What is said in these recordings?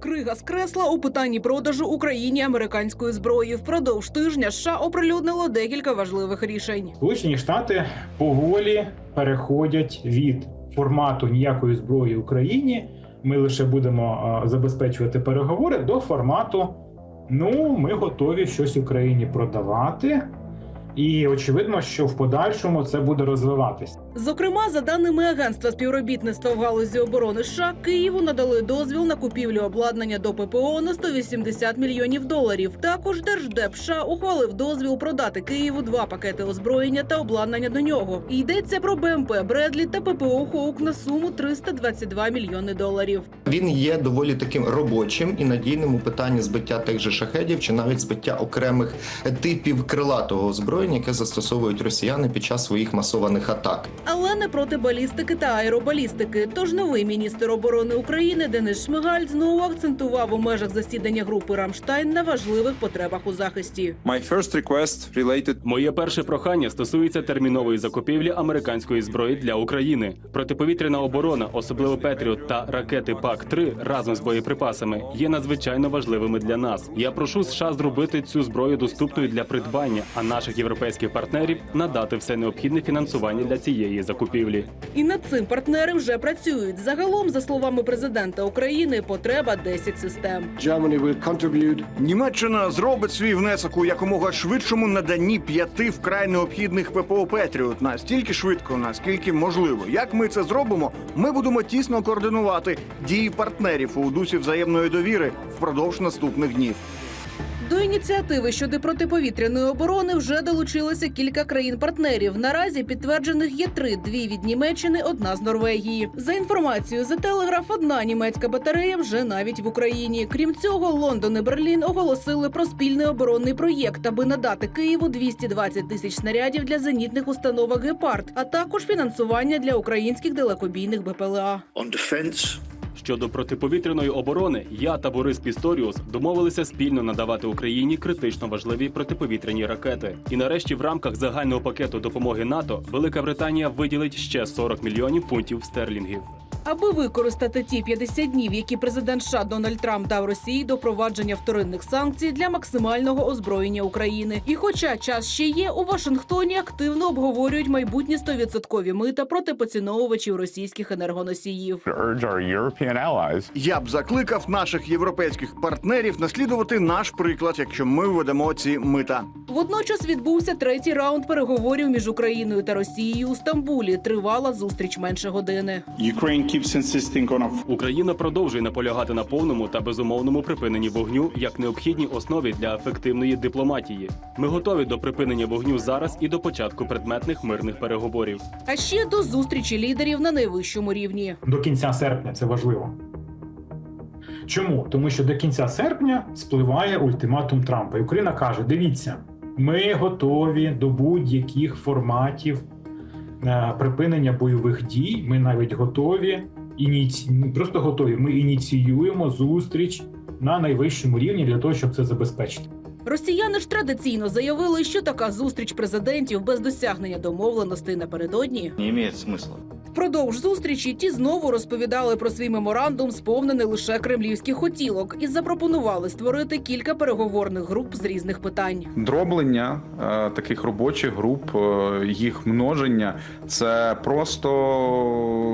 Крига скресла у питанні продажу Україні американської зброї. Впродовж тижня США оприлюднило декілька важливих рішень. Сполучені Штати поволі переходять від формату ніякої зброї Україні. Ми лише будемо е, забезпечувати переговори до формату. Ну, ми готові щось Україні продавати, і очевидно, що в подальшому це буде розвиватися. Зокрема, за даними агентства співробітництва в галузі оборони США, Києву надали дозвіл на купівлю обладнання до ППО на 180 мільйонів доларів. Також Держдеп США ухвалив дозвіл продати Києву два пакети озброєння та обладнання до нього. І йдеться про БМП Бредлі та ППО Хоук на суму 322 мільйони доларів. Він є доволі таким робочим і надійним у питанні збиття тих же шахедів чи навіть збиття окремих типів крилатого озброєння, яке застосовують росіяни під час своїх масованих атак. Але не проти балістики та аеробалістики. Тож новий міністр оборони України Денис Шмигаль знову акцентував у межах засідання групи Рамштайн на важливих потребах у захисті. My first request related Моє перше прохання стосується термінової закупівлі американської зброї для України. Протиповітряна оборона, особливо Петріот та ракети ПАК-3 разом з боєприпасами, є надзвичайно важливими для нас. Я прошу США зробити цю зброю доступною для придбання, а наших європейських партнерів надати все необхідне фінансування для цієї закупівлі. І над цим партнери вже працюють. Загалом, за словами президента України, потреба 10 систем. Німеччина зробить свій внесок у якомога швидшому наданні п'яти вкрай необхідних ППО Петріот настільки швидко, наскільки можливо. Як ми це зробимо, ми будемо тісно координувати дії партнерів у дусі взаємної довіри впродовж наступних днів. До ініціативи щодо протиповітряної оборони вже долучилося кілька країн-партнерів. Наразі підтверджених є три: дві від Німеччини, одна з Норвегії. За інформацією The Telegraph, одна німецька батарея вже навіть в Україні. Крім цього, Лондон і Берлін оголосили про спільний оборонний проєкт, аби надати Києву 220 тисяч снарядів для зенітних установок Гепард, а також фінансування для українських далекобійних БПЛА. on Щодо протиповітряної оборони, я та Борис Пісторіус домовилися спільно надавати Україні критично важливі протиповітряні ракети. І нарешті, в рамках загального пакету допомоги НАТО, Велика Британія виділить ще 40 мільйонів фунтів стерлінгів. Аби використати ті 50 днів, які президент США Дональд Трамп дав Росії до провадження вторинних санкцій для максимального озброєння України. І хоча час ще є, у Вашингтоні активно обговорюють майбутні 100% мита проти поціновувачів російських енергоносіїв. Я б закликав наших європейських партнерів наслідувати наш приклад, якщо ми введемо ці мита. Водночас відбувся третій раунд переговорів між Україною та Росією у Стамбулі. Тривала зустріч менше години. Україна продовжує наполягати на повному та безумовному припиненні вогню як необхідній основі для ефективної дипломатії. Ми готові до припинення вогню зараз і до початку предметних мирних переговорів. А ще до зустрічі лідерів на найвищому рівні. До кінця серпня це важливо. Чому? Тому що до кінця серпня спливає ультиматум Трампа. І Україна каже: дивіться, ми готові до будь-яких форматів е, припинення бойових дій. Ми навіть готові ініці... не просто готові. Ми ініціюємо зустріч на найвищому рівні для того, щоб це забезпечити. Росіяни ж традиційно заявили, що така зустріч президентів без досягнення домовленостей напередодні не имеет смысла. Впродовж зустрічі ті знову розповідали про свій меморандум, сповнений лише кремлівських хотілок, і запропонували створити кілька переговорних груп з різних питань. дроблення е, таких робочих груп, е, їх множення це просто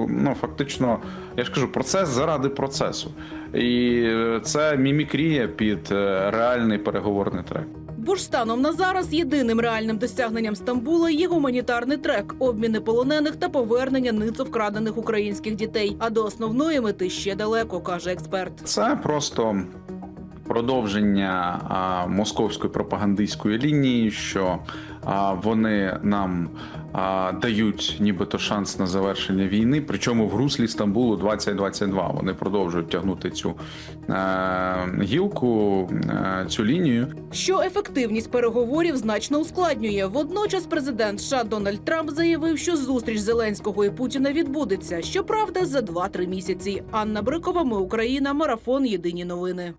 ну фактично, я ж кажу, процес заради процесу. І е, це мімікрія під реальний переговорний трек. Бо ж станом на зараз єдиним реальним досягненням Стамбула є гуманітарний трек, обміни полонених та повернення ницо вкрадених українських дітей. А до основної мети ще далеко, каже експерт. Це просто продовження а, московської пропагандистської лінії, що а, вони нам а, дають нібито шанс на завершення війни. Причому в руслі Стамбулу 2022 вони продовжують тягнути цю е, гілку, е, цю лінію. Що ефективність переговорів значно ускладнює. Водночас президент США Дональд Трамп заявив, що зустріч Зеленського і Путіна відбудеться. Щоправда, за 2-3 місяці. Анна Брикова, ми Україна, марафон. Єдині новини.